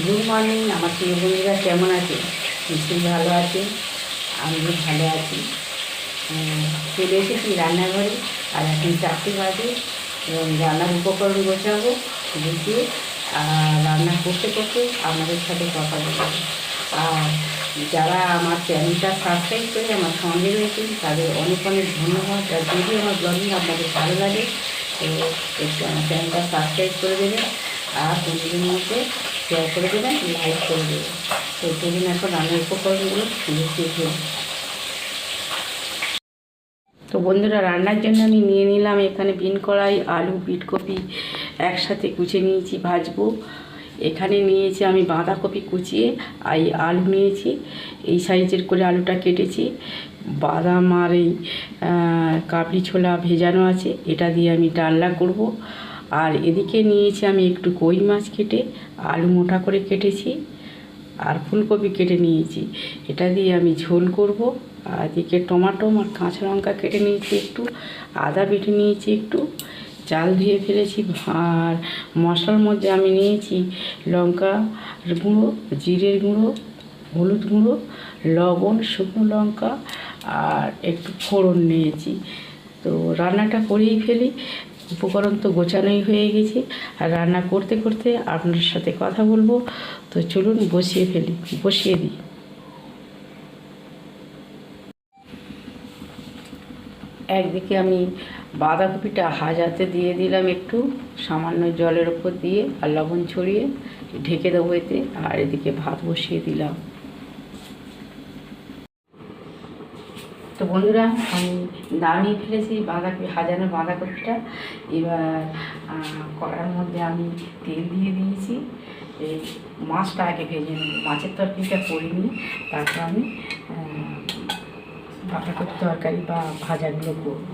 Good morning, আমার প্রিয় বন্ধুরা, কেমন আছে নিশ্চয়ই ভালো আছে আমিও ভালো আছি। চলে এসেছি রান্নাঘরে, আর এখন চারটে বাজে, এবং রান্নার উপকরণ গোছাবো, গুছিয়ে, আর রান্না করতে করতে আমাদের সাথে কথা বলব। আর যারা আমার চ্যানেলটা সাবস্ক্রাইব করে আমার সঙ্গে রয়েছেন, তাদের অনেক অনেক ধন্যবাদ, আর যদি আমার ব্লগিং আপনাদের ভালো লাগে, তো একটু আমার চ্যানেলটা সাবস্ক্রাইব করে দেবেন। আর বন্ধুদের মধ্যে শেয়ার করে দেবেন লাইক করে দেবেন। তো চলুন এখন রান্নার উপকরণগুলো গুছিয়ে ফেলি তো বন্ধুরা, রান্নার জন্য আমি নিয়ে নিলাম এখানে বিন কড়াই, আলু, বিটকপি একসাথে কুচে নিয়েছি, ভাজবো। এখানে নিয়েছি আমি বাঁধাকপি কুচিয়ে, আর আলু নিয়েছি। এই সাইজের করে আলুটা কেটেছি। বাদাম আর এই কাবলি ছোলা ভেজানো আছে, এটা দিয়ে আমি ডালনা করব। আর এদিকে নিয়েছি আমি একটু কই মাছ কেটে, আলু মোটা করে কেটেছি আর ফুলকপি কেটে নিয়েছি। এটা দিয়ে আমি ঝোল করব। আর এদিকে টমাটো আর কাঁচা লঙ্কা কেটে নিয়েছি একটু, আদা বেটে নিয়েছি একটু, চাল ধুয়ে ফেলেছি আর মশলার মধ্যে আমি নিয়েছি লঙ্কা গুঁড়ো, জিরের গুঁড়ো, হলুদ গুঁড়ো, লবণ, শুকনো লঙ্কা আর একটু ফোড়ন নিয়েছি। তো রান্নাটা করেই ফেলি। উপকরণ তো গোছানোই হয়ে গেছে। আর রান্না করতে করতে আপনার সাথে কথা বলব। তো চলুন বসিয়ে ফেলি, বসিয়ে দিই। একদিকে আমি বাঁধাকপিটা হাজাতে দিয়ে দিলাম একটু, সামান্য জলের ওপর দিয়ে আর লবণ ছড়িয়ে ঢেকে দেবো এতে। আর এদিকে ভাত বসিয়ে দিলাম। তো বন্ধুরা, আমি দাঁড়িয়ে ফেলেছি বাঁধাকপি, হাজানো বাঁধাকপিটা। এবার কড়ার মধ্যে আমি তেল দিয়ে দিয়েছি। এই মাছটা আগে ভেজে নেব। মাছের তরকারিটা করিনি। তারপর আমি বাঁধাকপি তরকারি বা ভাজাগুলো করব।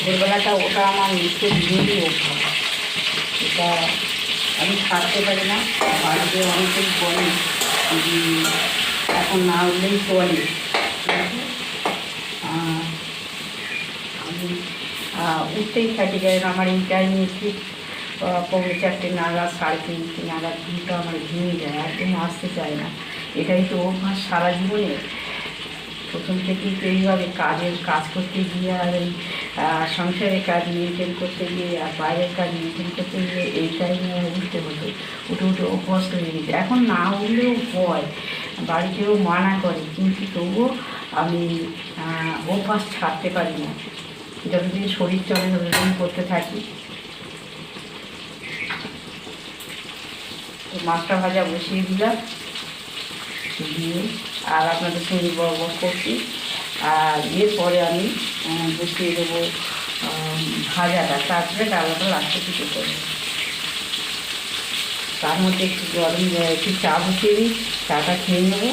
ভোরবেলাটা ওটা আমার নিত্য দিনেরই অভ্যাস। এটা আমি ছাড়তে পারি না, বাড়িতে অনেকেই বলে এখন না উঠলেই চলে। আমি উঠতেই থাকি কারণ আমার এই টাইমে ঠিক পৌনে চারটে নাগাদ, সাড়ে তিনটে নাগাদ ঘুমটা আমার ভেঙে যায় একদম আসতে চায় না। এটাই তো অভ্যাস সারা জীবনে প্রথম থেকেই তো এইভাবে কাজের কাজ করতে গিয়ে আর এই সংসারের কাজ মেনটেন করতে গিয়ে আর বাইরের কাজ মেনটেন করতে গিয়ে এই টাইমে উঠতে হতো। উঠে উঠে অভ্যস্ত হয়ে গেছে। এখন না উঠলেও হয় বাড়িতেও মানা করে। কিন্তু তবুও আমি অভ্যাস ছাড়তে পারি না। যতদিন শরীর চলে ততদিন করতে থাকি। মাছটা ভাজা বসিয়ে দিলাম। দিয়ে আর আপনাদের সঙ্গে বড় করছি। আর এরপরে আমি বসিয়ে দেবো ভাজাটা। তারপরে ডালাটা লাস্টে কিছু করব তার মধ্যে একটু গরম একটু চা বসিয়ে দিই। চাটা খেয়ে নেব,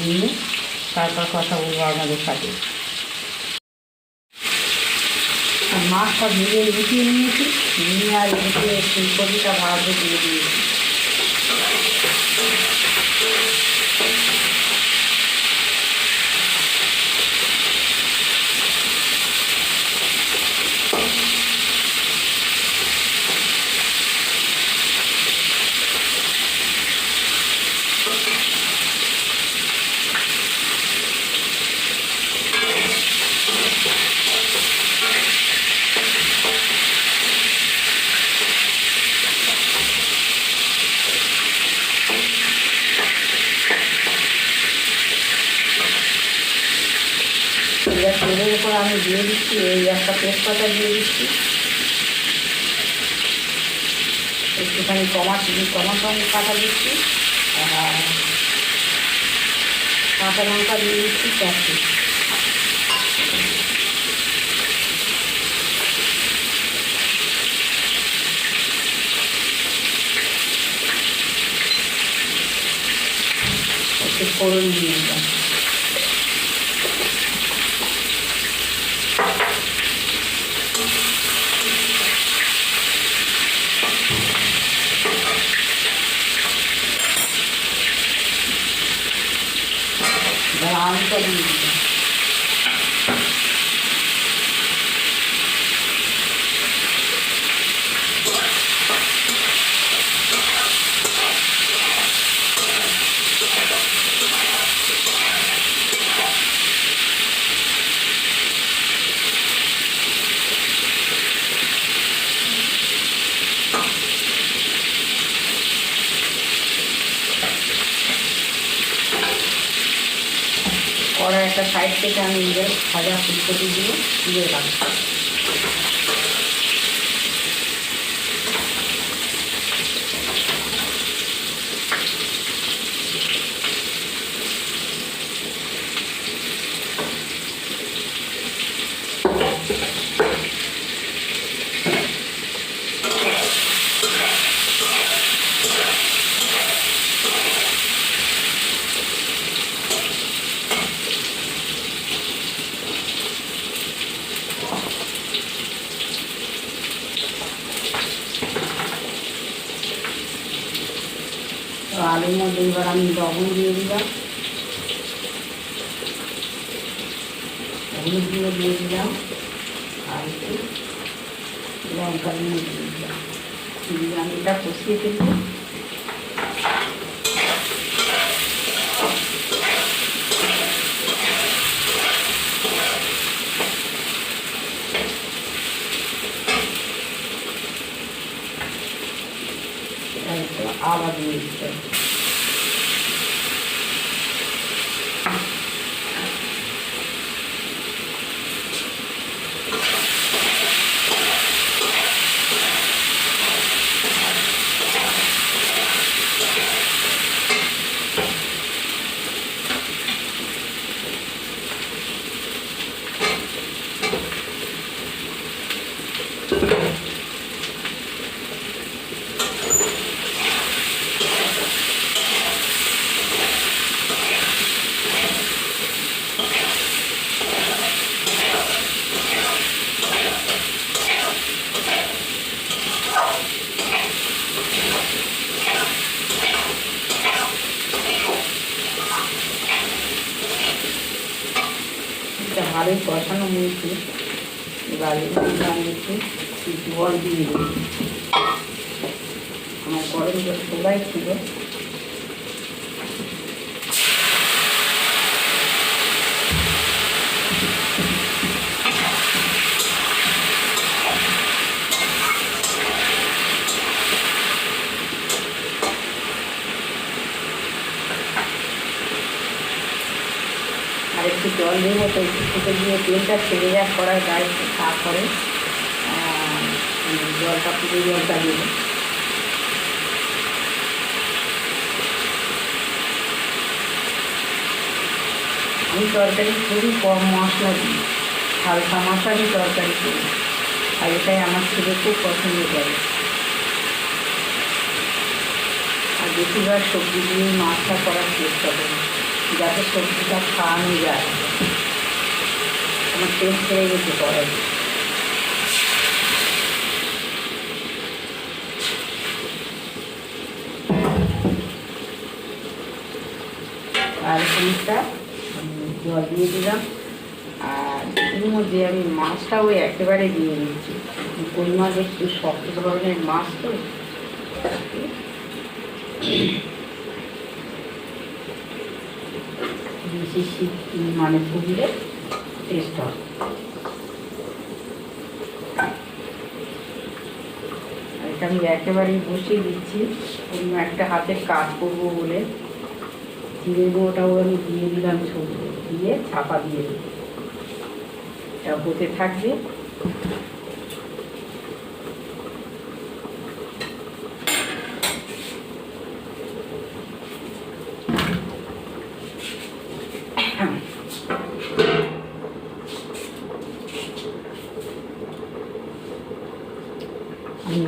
নিয়ে তারপর কথা বলব আপনাদের সাথে। মাছটা ভেজে লুটিয়ে নিয়েছি। নিয়ে আর এদিকে ফুলকপিটা ভাজতে দিয়ে দিয়েছি এবার তেলের উপর আমি দিয়ে দিচ্ছি, এই একটা তেজপাতা দিয়ে দিচ্ছি। একটুখানি টমাটো টমাটো আমি কাটা দিচ্ছি, আর কাঁচা লঙ্কা দিয়ে দিচ্ছি চারটে একটু ফোড়ন দিয়ে দিলাম। এবার আলুটা একটা সাইড থেকে আমি নিজের ভাজা ফুলকপি দিয়ে দিয়ে রাখব তো আলুর মধ্যে এবার আমি লবণ দিয়ে দিলাম। হলুদ গুঁড়ো দিয়ে দিলাম। আর একটু লঙ্কা দিয়ে দিলাম। এটা কষিয়ে ফেলব একটু আদা দিয়ে দিতে হবে। এটা ভালোই কষানো হয়েছে এবার এর মধ্যে আমি একটু জল দিয়ে দিই আমার গরম জল সবাই ছিল। আর একটু জল দেবো তো একটু ফুটে দিয়ে তেলটা ছেড়ে যাক করার গায়ে তারপরে জলটা ফুটে জলটা দেবো আমি তরকারি খুবই কম মশলা দিই, হালকা মশলারই তরকারি করি। আর এটাই আমার ছেলে খুব পছন্দ করে। আর বেশিরভাগ সবজি দিয়ে মাছটা করার চেষ্টা করি। যাতে সবজিটা খাওয়ানো যায়। আমার টেস্ট হয়ে গেছে করার আর খানিকটা জল দিয়ে দিলাম। আর এর মধ্যে আমি মাছটাও একেবারে দিয়ে দিচ্ছি কই মাছ একটু শক্ত ধরনের মাছ তো? বেশি শীত মানে ফুললে টেস্ট আর এটা আমি একেবারেই বসিয়ে দিচ্ছি। অন্য একটা হাতের কাজ করব বলে। গুঁড়োটাও আমি দিয়ে দিলাম ছোট দিয়ে ছাপা দিয়ে এটা হতে থাকবে।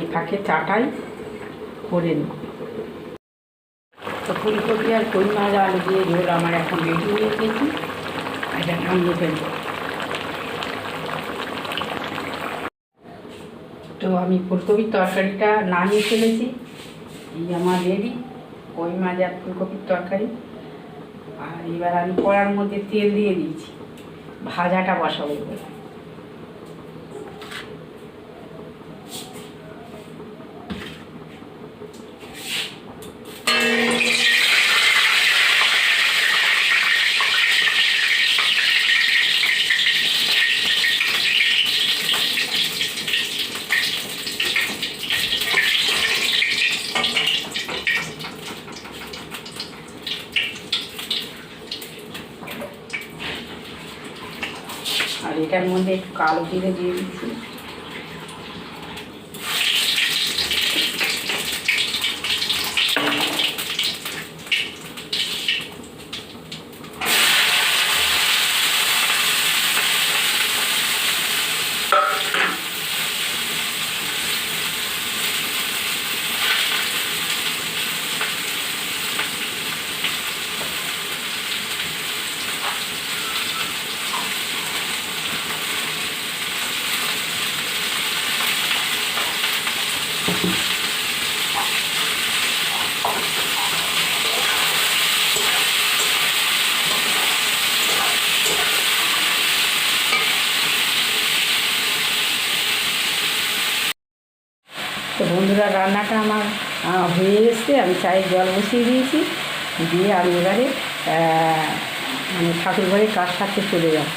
এটাকে চাটাই করে নিই। তো আর মাছ আলু দিয়ে ঝোল আমার এখন রেডি হয়ে গেছি। এটা নামিয়ে ফেলব তো আমি ফুলকপির তরকারিটা নামিয়ে ফেলেছি। এই আমার রেডি কই মাছ আর ফুলকপির তরকারি। আর এবার আমি কড়ার মধ্যে তেল দিয়ে দিয়েছি। ভাজাটা বসাবো এবার। আর এটার মধ্যে একটু কালো জিরে দিয়ে দিচ্ছি। তো বন্ধুরা, রান্নাটা আমার হয়ে এসছে। আমি চায়ের জল বসিয়ে দিয়েছি। দিয়ে আমি এবারে মানে ঠাকুর ঘরে কাজ সারতে চলে যাব।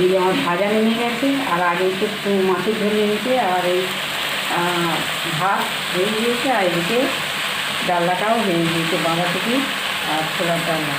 এই যে আমার ভাজা নেমে গেছে, আর আগে একটু মাছের ধরে নিয়েছে আর এই ভাত হয়ে গিয়েছে, আর এদিকে ডালনাটাও হয়ে গিয়েছে বাঁধাকপি আর ছোলার ডালনা।